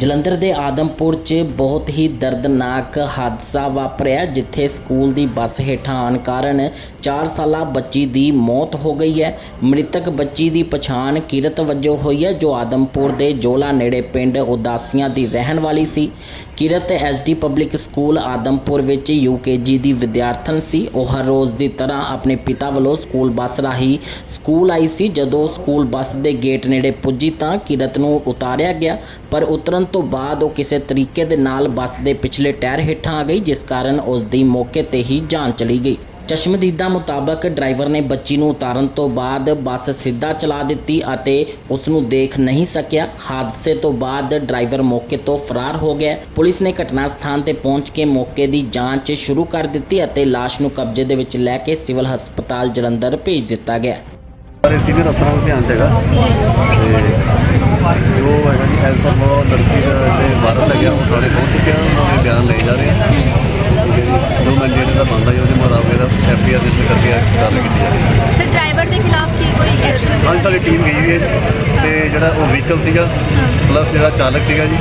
ਜਲੰਧਰ ਦੇ ਆਦਮਪੁਰ 'ਚ ਬਹੁਤ ਹੀ ਦਰਦਨਾਕ ਹਾਦਸਾ ਵਾਪਰਿਆ, ਜਿੱਥੇ ਸਕੂਲ ਦੀ ਬੱਸ ਹੇਠਾਂ ਆਉਣ ਕਾਰਨ 4 ਸਾਲਾ ਬੱਚੀ ਦੀ ਮੌਤ ਹੋ ਗਈ ਹੈ। ਮ੍ਰਿਤਕ ਬੱਚੀ ਦੀ ਪਛਾਣ ਕਿਰਤ ਵਜੋਂ ਹੋਈ ਹੈ, ਜੋ ਆਦਮਪੁਰ ਦੇ ਜੋਲਾ ਨੇੜੇ ਪਿੰਡ ਉਦਾਸੀਆਂ ਦੀ ਰਹਿਣ ਵਾਲੀ ਸੀ। ਕਿਰਤ ਐਸਡੀ ਪਬਲਿਕ ਸਕੂਲ ਆਦਮਪੁਰ ਵਿੱਚ ਯੂਕੇਜੀ ਦੀ ਵਿਦਿਆਰਥਣ ਸੀ। ਉਹ ਹਰ ਰੋਜ਼ ਦੀ ਤਰ੍ਹਾਂ ਆਪਣੇ ਪਿਤਾ ਵੱਲੋਂ ਸਕੂਲ ਬੱਸ ਰਾਹੀਂ ਸਕੂਲ ਆਈ ਸੀ। ਜਦੋਂ ਸਕੂਲ ਬੱਸ ਦੇ ਗੇਟ ਨੇੜੇ ਪੁੱਜੀ ਤਾਂ ਕਿਰਤ ਨੂੰ ਉਤਾਰਿਆ ਗਿਆ, ਪਰ ਉਤਰਨ ਤੋਂ ਬਾਅਦ ਉਹ ਕਿਸੇ ਤਰੀਕੇ ਦੇ ਨਾਲ ਬੱਸ ਦੇ ਪਿਛਲੇ ਟਾਇਰ ਹੇਠਾਂ ਆ ਗਈ, ਜਿਸ ਕਾਰਨ ਉਸ ਦੀ ਮੌਕੇ ਤੇ ਹੀ ਜਾਨ ਚਲੀ ਗਈ। ਚਸ਼ਮਦੀਦਾ ਮੁਤਾਬਕ ਡਰਾਈਵਰ ਨੇ ਬੱਚੀ ਨੂੰ ਉਤਾਰਨ ਤੋਂ ਬਾਅਦ ਬੱਸ ਸਿੱਧਾ ਚਲਾ ਦਿੱਤੀ ਅਤੇ ਉਸ ਨੂੰ ਦੇਖ ਨਹੀਂ ਸਕਿਆ। ਹਾਦਸੇ ਤੋਂ ਬਾਅਦ ਡਰਾਈਵਰ ਮੌਕੇ ਤੋਂ ਫਰਾਰ ਹੋ ਗਿਆ। ਪੁਲਿਸ ਨੇ ਘਟਨਾ ਸਥਾਨ ਤੇ ਪਹੁੰਚ ਕੇ ਮੌਕੇ ਦੀ ਜਾਂਚ ਸ਼ੁਰੂ ਕਰ ਦਿੱਤੀ ਅਤੇ ਲਾਸ਼ ਨੂੰ ਕਬਜ਼ੇ ਦੇ ਵਿੱਚ ਲੈ ਕੇ ਸਿਵਲ ਹਸਪਤਾਲ ਜਲੰਧਰ ਭੇਜ ਦਿੱਤਾ ਗਿਆ। ਸਾਰੇ ਸੀਨੀਅਰ ਅਫਸਰਾਂ ਨੂੰ ਧਿਆਨ ਦੇਗਾ ਤੇ ਜੋ ਹੈਗਾ ਜੀ ਐਸ ਪਰ ਲੋ ਲੜਕੀ ਦਾ ਤੇ ਵਾਰਸ ਹੈਗਾ ਉਹ ਥਾਣੇ ਪਹੁੰਚ ਚੁੱਕਿਆ ਉਹਨਾਂ ਦੇ ਬਿਆਨ ਲਏ ਜਾ ਰਹੇ ਆ ਹੈ ਜੀ ਮੈਂਡੇਟ ਦਾ ਬੰਦਾ ਜੀ ਉਹਦੇ ਮੁਤਾਬਕ ਇਹਦਾ ਐਫ ਆਈ ਆਰ ਰਜਿਸਟਰ ਕਰਕੇ ਕਾਰਵਾਈ ਕੀਤੀ ਜਾ ਰਹੀ ਹੈ। ਸਰ ਡਰਾਈਵਰ ਦੇ ਖਿਲਾਫ ਕੀ ਕੋਈ ਐਕਸ਼ਨ ਹਾਂਜੀ ਸਾਡੀ ਟੀਮ ਗਈ ਹੋਈ ਹੈ। ਤੇ ਜਿਹੜਾ ਉਹ ਵਹੀਕਲ ਸੀਗਾ ਪਲੱਸ ਜਿਹੜਾ ਚਾਲਕ ਸੀਗਾ ਜੀ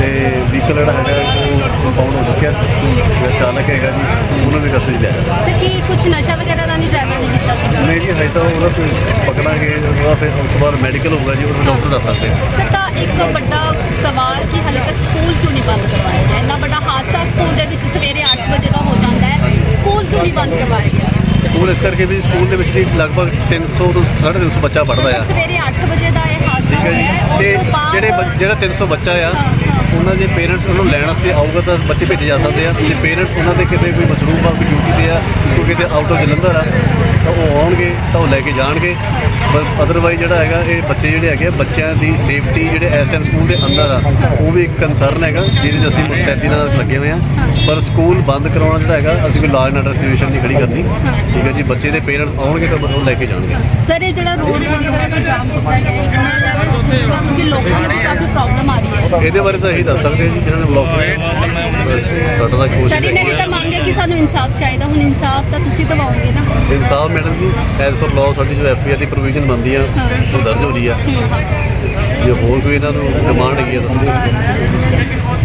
ਤੇ ਵਹੀਕਲ ਜਿਹੜਾ ਹੈਗਾ ਉਹ ਕੰਪਾਊਂਡ ਹੋ ਚੁੱਕਿਆ ਜਿਹੜਾ ਚਾਲਕ ਹੈਗਾ ਜੀ ਉਹਨੂੰ ਵੀ ਕਸਟਡੀ ਲਿਆ ਗਿਆ। ਸਰ ਕੀ ਕੁਝ ਨਸ਼ਾ ਵਗੈਰਾ ਦਾ ਨਹੀਂ ਡਰਾਈਵਰ ਨੇ ਕੀਤਾ ਸੀਗਾ? ਨਹੀਂ ਜੀ ਹਜੇ ਤਾਂ ਉਹਦਾ ਕੋਈ ਪਕੜਾਂਗੇ ਉਹਦਾ ਫਿਰ ਉਸ ਤੋਂ ਬਾਅਦ ਮੈਡੀਕਲ ਹੋਊਗਾ ਜੀ ਉਹਨੂੰ ਡਾਕਟਰ ਦੱਸ ਸਕਦੇ ਸਰ ਤਾਂ ਇੱਕ ਵੱਡਾ ਸਵਾਲ ਕਿ ਹਲੇ ਤੱਕ ਸਕੂਲ ਕਿਉਂ ਨਹੀਂ ਬੰਦ ਕਰਵਾਇਆ ਗਿਆ? ਇੰਨਾ ਵੱਡਾ ਹਾਦਸਾ ਸਕੂਲ ਦੇ ਵਿੱਚ ਸਵੇਰੇ 8 ਵਜੇ ਦਾ ਹੋ ਜਾਂਦਾ ਹੈ। ਸਕੂਲ ਕਿਉਂ ਨਹੀਂ ਬੰਦ ਕਰਵਾਇਆ ਗਿਆ? ਸਕੂਲ ਇਸ ਕਰਕੇ ਵੀ ਸਕੂਲ ਦੇ ਵਿੱਚ ਦੀ ਲਗਭਗ 300 ਤੋਂ 350 ਬੱਚਾ ਪੜ੍ਹਦਾ ਆ। ਸਵੇਰੇ 8 ਵਜੇ ਦਾ ਇਹ ਹਾਦਸਾ ਹੋਇਆ ਹੈ ਤੇ ਜਿਹੜੇ ਜਿਹੜਾ 300 ਬੱਚਾ ਆ। ਉਹਨਾਂ ਦੇ ਪੇਰੈਂਟਸ ਉਹਨੂੰ ਲੈਣ ਵਾਸਤੇ ਆਊਗਾ ਤਾਂ ਬੱਚੇ ਭੇਜੇ ਜਾ ਸਕਦੇ ਆ। ਜੇ ਪੇਰੈਂਟਸ ਉਹਨਾਂ ਦੇ ਕਿਤੇ ਕੋਈ ਮਸਰੂਫ ਆ ਕੋਈ ਡਿਊਟੀ ਤੇ ਆ ਕੋਈ ਕਿਤੇ ਆਊਟ ਆਫ ਜਲੰਧਰ ਆ ਤਾਂ ਉਹ ਆਉਣਗੇ ਤਾਂ ਉਹ ਲੈ ਕੇ ਜਾਣਗੇ। ਪਰ ਅਦਰਵਾਈਜ਼ ਜਿਹੜਾ ਹੈਗਾ ਇਹ ਬੱਚੇ ਜਿਹੜੇ ਹੈਗੇ ਆ, ਬੱਚਿਆਂ ਦੀ ਸੇਫਟੀ ਜਿਹੜੇ ਇਸ ਟਾਈਮ ਸਕੂਲ ਦੇ ਅੰਦਰ ਆ ਉਹ ਵੀ ਇੱਕ ਕੰਸਰਨ ਹੈਗਾ ਜਿਹਦੇ 'ਚ ਅਸੀਂ ਮੁਸਤੈਦੀ ਨਾਲ ਲੱਗੇ ਹੋਏ ਆ। ਪਰ ਸਕੂਲ ਬੰਦ ਕਰਾਉਣਾ ਜਿਹੜਾ ਹੈਗਾ ਅਸੀਂ ਕੋਈ ਐਂਡ ਆਰਡਰ ਸਿਚੁਏਸ਼ਨ ਨਹੀਂ ਖੜੀ ਕਰਨੀ। ਠੀਕ ਹੈ ਜੀ ਬੱਚੇ ਦੇ ਪੇਰੈਂਟਸ ਆਉਣਗੇ ਤਾਂ ਉਹ ਲੈ ਕੇ ਜਾਣਗੇ। ਸਰ ਇਹ ਜਿਹੜਾ ਰੋਡ ਪੂਰੀ ਤਰ੍ਹਾਂ ਤੋਂ ਜਾਮ ਕੀਤਾ ਗਿਆ ਹੈ? ਕਿਉਂਕਿ ਲੋਕਾਂ ਨੂੰ ਵੀ ਕਾਫੀ ਪ੍ਰੋਬਲਮ ਆ ਰਹੀ ਹੈ। ਇਹਦੇ ਬਾਰੇ ਤਾਂ ਇਹੀ ਦੱਸ ਸਕਦੇ ਹਾਂ ਜੀ ਜਿਹਨਾਂ ਨੇ ਬਲੌਕ ਕੀਤਾ। ਸਾਡਾ ਤਾਂ ਕੋਸ਼ਿਸ਼ ਸਰ ਇਹਨਾਂ ਦੀ। ਤਾਂ ਕਿ ਸਾਨੂੰ ਇਨਸਾਫ ਚਾਹੀਦਾ ਹੁਣ ਇਨਸਾਫ ਤਾਂ ਤੁਸੀਂ ਦਿਵਾਓਗੇ ਨਾ। ਇਨਸਾਫ ਮੈਡਮ ਜੀ ਐਜ਼ ਪਰ ਲਾਅ ਸਾਡੀ ਜੋ ਐਫ ਆਈ ਆਰ ਦੀ ਪ੍ਰੋਵੀਜ਼ਨ ਬਣਦੀ ਆ ਉਹ ਦਰਜ ਹੋ ਰਹੀ ਆ। ਜੇ ਹੋਰ ਕੋਈ ਇਹਨਾਂ ਨੂੰ ਡਿਮਾਂਡ ਹੈਗੀ ਆ ਤਾਂ